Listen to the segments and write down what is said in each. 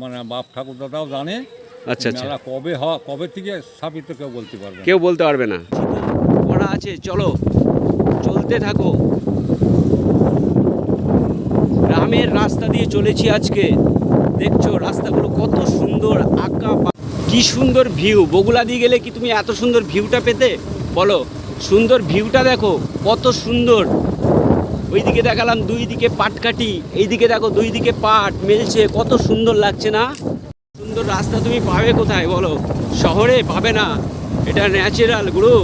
মানে বাপ ঠাকুর দাদাও জানে আচ্ছা আচ্ছা। মেলা কবে হওয়া কবে থেকে স্থাপিত কেউ বলতে পারবে না। কেউ বলতে পারবে না। পড়া আছে চলো। চলতে থাকো। গ্রামের রাস্তা দিয়ে চলেছি আজকে। দেখছ রাস্তাগুলো কত সুন্দর আঁকা কি সুন্দর ভিউ বগুলা দিয়ে গেলে কি তুমি এত সুন্দর ভিউটা পেতে? বলো সুন্দর ভিউটা দেখো কত সুন্দর। ওইদিকে দেখালাম দুই দিকে পাটকাঠি, এইদিকে দেখো দুই দিকে পাট মেলছে, কত সুন্দর লাগছে না? সুন্দর রাস্তা তুমি পাবে কোথায় বলো? শহরে পাবে না। এটা ন্যাচারাল গুরু।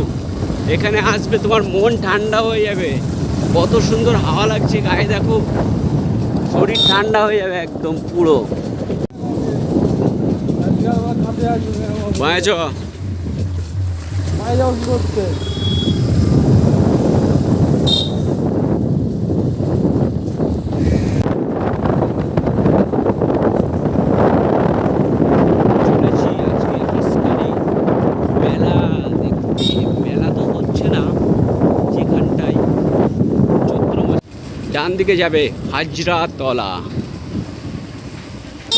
এখানে আসবে তোমার মন ঠান্ডা হয়ে যাবে। কত সুন্দর হাওয়া লাগছে, গায়ে দেখো। শরীর ঠান্ডা হয়ে যাবে একদম পুরো। মায়েছ চলেছি আজকে হাসখালি মেলা দেখতে মেলা তো হচ্ছে না যেখানটায় চৈত্র মাস ডান দিকে যাবে হাজরা তলা।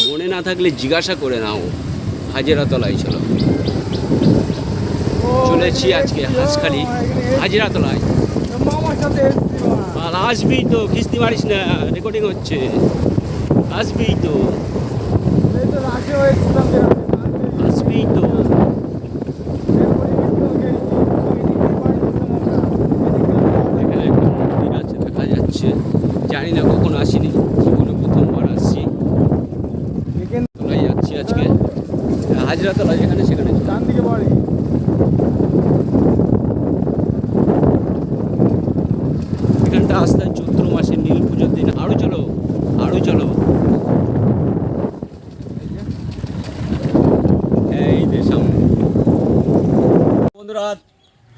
মনে না থাকলে জিজ্ঞাসা করে নাও, হাজরা তলায় চলো। চলেছি আজকে হাঁসখালি, হাজরা তলায়। আসবি তো, কিস্তি মারিস না রেকর্ডিং হচ্ছে। আসবি তো। আসবি তো এখানে একটা মন্দির আছে দেখা যাচ্ছে জানি না কখন আসিনি জীবনে প্রথমবার আসছি তোলাই যাচ্ছি আজকে হাজরা তোলা যেখানে সেখানে এখানটা আসতে হয় চৈত্র মাসের নীল পুজোর দিন আরও চলো আরও চলো এই যে সামনে বন্ধুরা,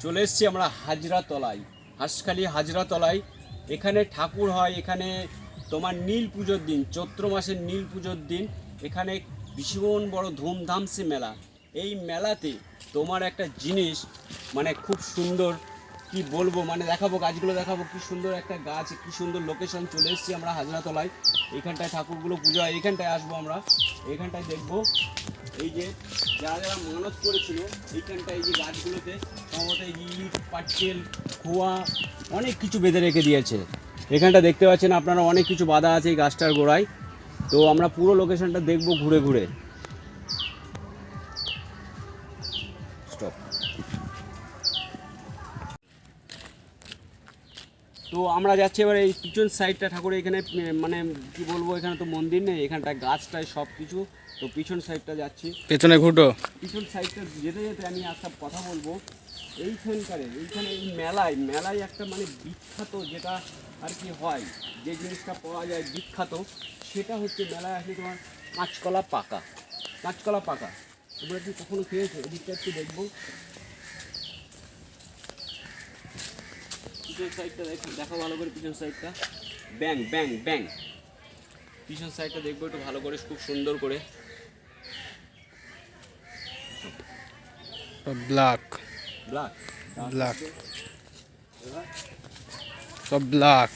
চলে এসেছি আমরা হাজরা তলায় হাঁসখালি হাজরাতলায়। এখানে ঠাকুর হয়, এখানে তোমার নীল পুজোর দিন, চৈত্র মাসের নীল পুজোর দিন। এখানে ভীষণ বড় ধুমধামসে মেলা। এই মেলাতে তোমার একটা জিনিস মানে খুব সুন্দর, কি বলব মানে দেখাবো, গাছগুলো দেখাবো, কি সুন্দর একটা গাছ, কি সুন্দর লোকেশন চলে এসেছি আমরা হাজরাতলায়। এখানটায় ঠাকুরগুলো পুজো হয়, এখানটায় আসব আমরা, এখানটায় দেখব। এই যে যারা যারা মানত করেছিল, এইখানটায় এই যে গাছগুলোতে সম্ভবত ইট, পাটকেল, খোয়া, অনেক কিছু বেঁধে রেখে দিয়েছে। এখানটা দেখতে পাচ্ছেন আপনারা, অনেক কিছু বাধা আছে এই গাছটার গোড়ায়। তো আমরা পুরো লোকেশনটা দেখব ঘুরে ঘুরে। স্টপ তো আমরা যাচ্ছি এবার এই পিছন সাইডটা ঠাকুরের এখানে মানে কি বলব, এখানে তো মন্দির নেই এখানটা গাছটায় সব কিছু তো পিছন সাইডটা যাচ্ছি। পেছনে ঘুটো। পিছন সাইডটা যেতে যেতে আমি একটা কথা বলব। এইখানকারে এইখানে এই মেলায় মেলায় একটা মানে বিখ্যাত যেটা আর কি হয় যে জিনিসটা পাওয়া যায় বিখ্যাত সেটা হচ্ছে মেলায় আসলে তোমার কাঁচকলা পাকা। কাঁচকলা পাকা। তোমরা কি কখনো খেয়েছো? এদিকটা একটু দেখব। পিছন সাইডটা দেখো দেখো ভালো করে পিছন সাইডটা। ব্যাং ব্যাং ব্যাং। পিছন সাইডটা দেখব একটু ভালো করে খুব সুন্দর করে। ব্ল্যাক। ব্ল্যাক। ব্ল্যাক সব ব্ল্যাক।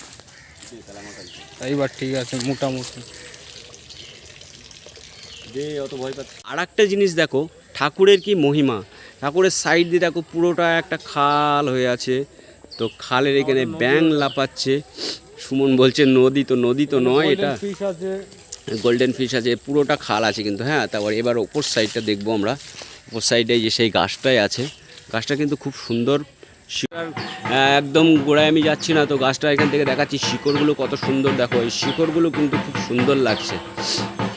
এইবার ঠিক আছে মোটামুটি। অত ভয় পাচ্ছে। আর একটা জিনিস দেখো ঠাকুরের কি মহিমা? ঠাকুরের সাইড দিয়ে দেখো পুরোটা একটা খাল হয়ে আছে। তো খালের এখানে ব্যাং লাপাচ্ছে সুমন বলছে নদী তো নদী তো নয় এটা। ফিশ আছে। গোল্ডেন ফিশ আছে পুরোটা খাল আছে কিন্তু হ্যাঁ তারপর এবার ওপর সাইডটা দেখব আমরা। ওপর সাইডে যে সেই গাছটাই আছে। গাছটা কিন্তু খুব সুন্দর। শিকড় একদম গোড়ায় আমি যাচ্ছি না, তো গাছটা এখান থেকে দেখাচ্ছি। শিকড়গুলো কত সুন্দর, দেখো, এই শিকড়গুলো কিন্তু খুব সুন্দর লাগছে।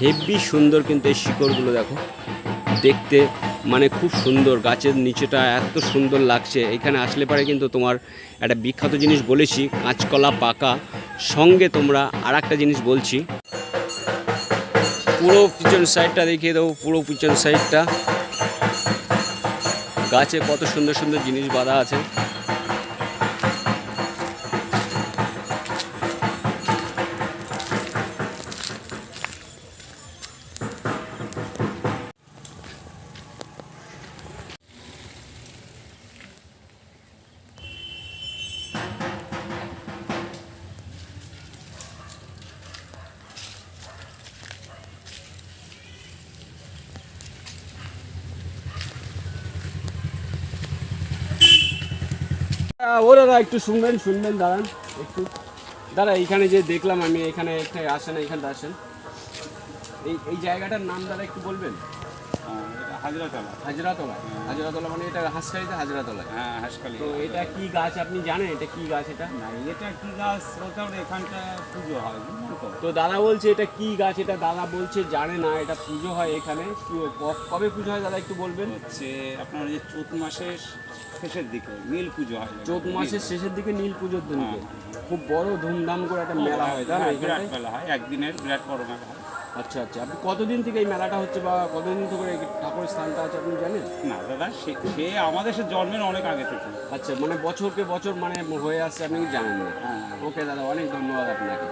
হেভি সুন্দর কিন্তু এই শিকড়গুলো, দেখো। দেখতে মানে খুব সুন্দর, গাছের নিচেটা এত সুন্দর লাগছে। এখানে আসলে পরে কিন্তু তোমার একটা বিখ্যাত জিনিস বলেছি, কাঁচকলা পাকা। সঙ্গে তোমরা আর একটা জিনিস বলছি। পুরো পিছন সাইডটা দেখিয়ে দেবো, পুরো পিছন সাইডটা গাছে কত সুন্দর সুন্দর জিনিস বাঁধা আছে। আহ, ও দাদা একটু শুনবেন শুনবেন দাঁড়ান একটু। দাঁড়া এইখানে যে দেখলাম আমি এখানে একটা আসেন এইখানে আসেন। এই এই জায়গাটার নাম দাদা একটু বলবেন? হাজরাতলা। হাজরাতলা। হাজরাতলা মানে এটা হাঁসখালিতে হাজরাতলা। হ্যাঁ হাঁসখালি। তো এটা কি গাছ আপনি জানেন? এটা কি গাছ এটা? না এটা কি গাছ? বলতে এখানটা পুজো হয়। তো দাদা বলছে এটা কি গাছ? এটা দাদা বলছে জানে না এটা পুজো হয় এখানে। কবে পুজো হয় দাদা একটু বলবেন? হচ্ছে আপনার যে চৈত মাসের শেষের দিকে নীল পুজো হয়। চৈত মাসের শেষের দিকে নীল পুজোর দিনকে খুব বড় ধুমধাম করে একটা মেলা হয় তাই না হ্যাঁ, বিরাট মেলা হয় একদিনের বিরাট বড় মেলা হয়। আচ্ছা আচ্ছা। আপনি কতদিন থেকে এই মেলাটা হচ্ছে বা কতদিন থেকে ঠাকুরের স্থানটা আছে আপনি জানেন? না দাদা সে আমাদের সে জন্মের অনেক আগে থেকে। আচ্ছা মানে বছরকে বছর মানে হয়ে আসছে আপনি জানেন। না হ্যাঁ। ওকে দাদা অনেক ধন্যবাদ আপনাকে।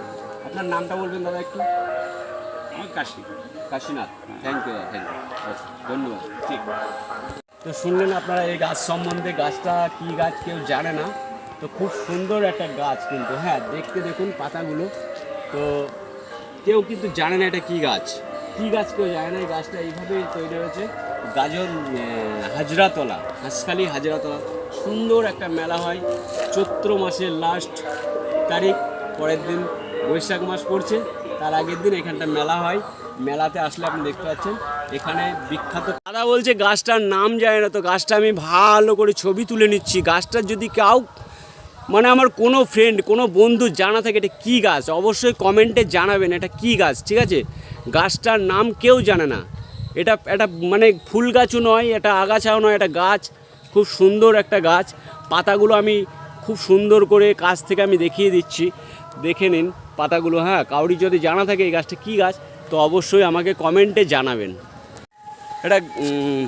আপনার নামটা বলবেন দাদা একটু? আমার কাশি। কাশীনাথ। থ্যাংক ইউ দাদা থ্যাংক ইউ ধন্যবাদ। ঠিক। তো শুনলেন আপনারা এই গাছ সম্বন্ধে গাছটা কি গাছ কেউ জানে না? তো খুব সুন্দর একটা গাছ কিন্তু হ্যাঁ দেখতে দেখুন পাতাগুলো। তো কেউ কিন্তু জানে না এটা কি গাছ। কি গাছ কেউ জানে না এই গাছটা এইভাবেই তৈরি হয়েছে। গাজন হাজরাতলা হাঁসখালি হাজরাতলা। সুন্দর একটা মেলা হয়। চৈত্র মাসের লাস্ট তারিখ পরের দিন। বৈশাখ মাস পড়ছে, তার আগের দিন এখানটা মেলা হয়। মেলাতে আসলে আপনি দেখতে পাচ্ছেন, এখানে বিখ্যাত দাদা বলছে গাছটার নাম যায় না, তো গাছটা আমি ভালো করে ছবি তুলে নিচ্ছি। গাছটার যদি কেউ মানে আমার কোনো ফ্রেন্ড কোনো বন্ধু জানা থাকে এটা কী গাছ, অবশ্যই কমেন্টে জানাবেন এটা কী গাছ, ঠিক আছে? গাছটার নাম কেউ জানে না। এটা এটা মানে ফুল গাছও নয়, এটা আগাছাও নয়, এটা গাছ, খুব সুন্দর একটা গাছ। পাতাগুলো আমি খুব সুন্দর করে কাছ থেকে আমি দেখিয়ে দিচ্ছি, দেখে নিন। পাতাগুলো হ্যাঁ কাউরি যদি জানা থাকে এই গাছটা কী গাছ তো অবশ্যই আমাকে কমেন্টে জানাবেন। এটা উম,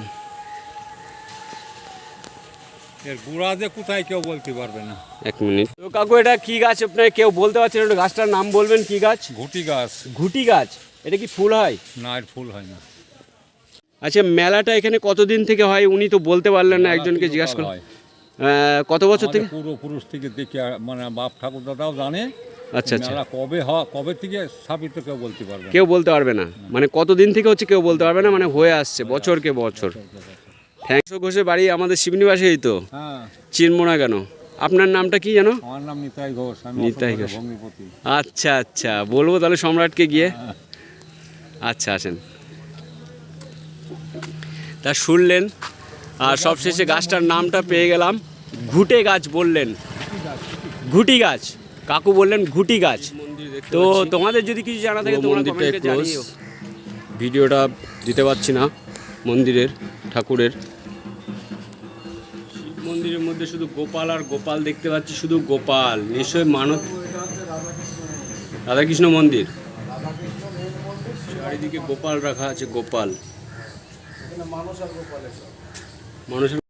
এর গুড়া যে কোথায় কেউ বলতে পারবে না। এক মিনিট। তো কাকু এটা কী গাছ আপনার কেউ বলতে পারছেন একটু গাছটার নাম বলবেন কী গাছ? ঘুটি গাছ। ঘুটি গাছ। এটা কি ফুল হয়? না এর ফুল হয় না। আচ্ছা মেলাটা এখানে কতদিন থেকে হয়? উনি তো বলতে পারলেন না একজনকে জিজ্ঞাসা করুন। কত বছর থেকে? পূর্বপুরুষ থেকে দেখে মানে বাপ ঠাকুর দাদাও জানে আচ্ছা আচ্ছা। মেলা কবে হয় কবে থেকে স্থাপিত কেউ বলতে পারবে না। কেউ বলতে পারবে না। মানে কতদিন থেকে হচ্ছে কেউ বলতে পারবে না মানে হয়ে আসছে বছরকে বছর থ্যাংকস ঘোষের বাড়ি আমাদের শিবনিবাসেই তো। হ্যাঁ। চিনবো না কেন? আপনার নামটা কি জানো? আমার নাম নিতাই ঘোষ আমি নিতাই ঘোষ। ভঙ্গিপতি আচ্ছা আচ্ছা। বলব তাহলে সম্রাটকে গিয়ে। আচ্ছা আসেন। তা শুনলেন আর সবশেষে গাছটার নামটা পেয়ে গেলাম। ঘুটে গাছ বললেন। ঘুটি গাছ। কাকু বললেন ঘুটি গাছ। তো তোমাদের যদি কিছু জানা থাকে তোমরা কমেন্টে জানিও। ভিডিওটা দিতে পারছি না মন্দিরের ঠাকুরের। শিব মন্দিরের মধ্যে শুধু গোপাল আর গোপাল দেখতে পাচ্ছি শুধু গোপাল। নিশ্চয়ই মানত রাধাকৃষ্ণ মন্দির। চারিদিকে গোপাল রাখা আছে গোপাল। মানুষের